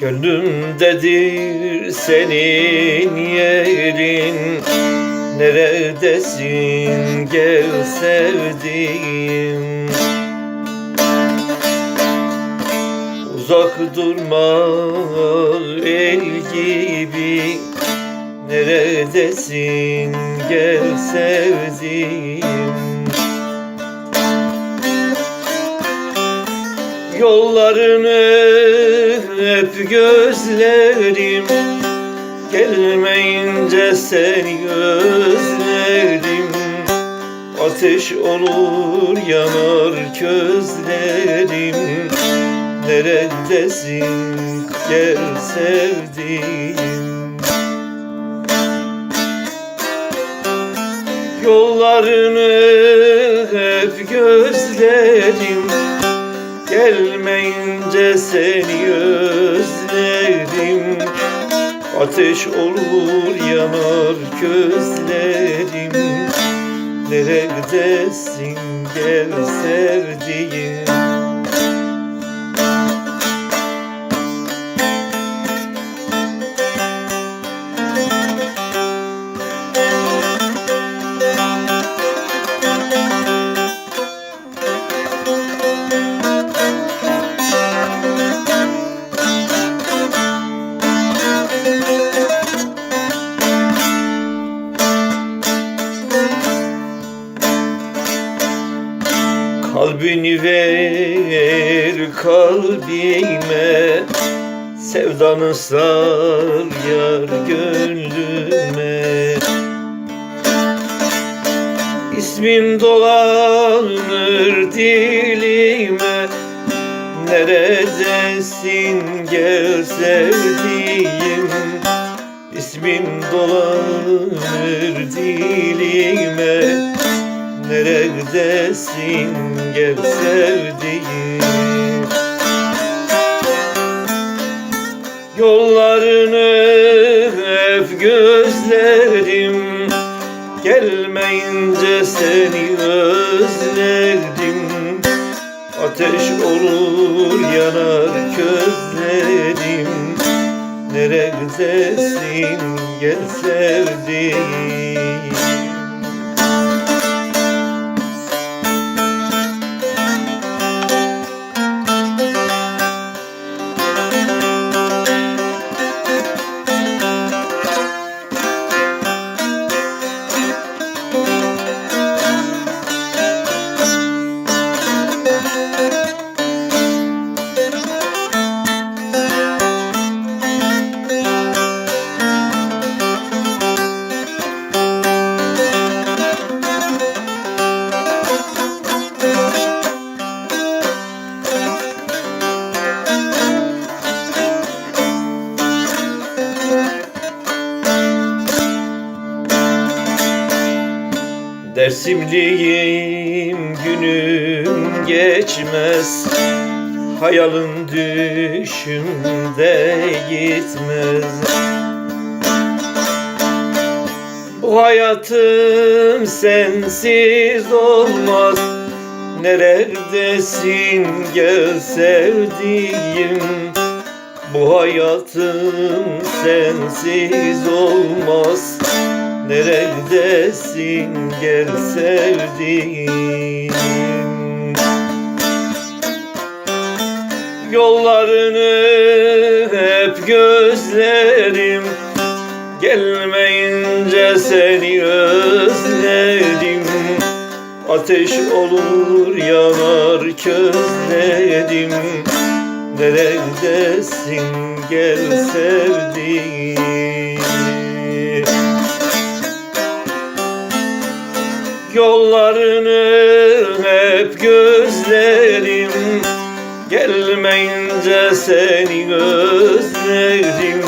Gönlümdedir senin yerin. Neredesin gel sevdiğim? Uzak durma el gibi. Neredesin gel sevdiğim Yollarını hep gözlerim. Gelmeyince seni özlerim. Ateş olur yanar gözlerim. Neredesin? Gel sevdiğim. Yollarını hep gözlerim Gelmeyince seni özledim. Ateş olur yanar gözlerim. Neredesin gel sevdiğim Kalbini ver kalbime Sevdanı sar yar gönlüme. İsmin dolanır dilime Neredesin gel sevdiğim? İsmin dolanır dilime Neredesin gel sevdiğim? Yollarını hep gözlerim Gelmeyince seni özledim. Ateş olur yanar gözlerim Neredesin gel sevdiğim Dersimliyim günüm geçmez. Hayalın düşümde gitmez. Bu hayatım sensiz olmaz. Neredesin gel sevdiğim? Bu hayatım sensiz olmaz Neredesin? Gel sevdiğim. Yollarını hep gözlerim. Gelmeyince seni özledim. Ateş olur yanar közlerim Neredesin? Gel sevdiğim gözlerim. Gelmeyince seni özlerim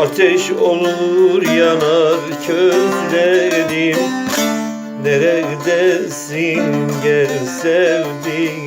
Ateş olur yanar közlerim Neredesin? Gel sevdiğim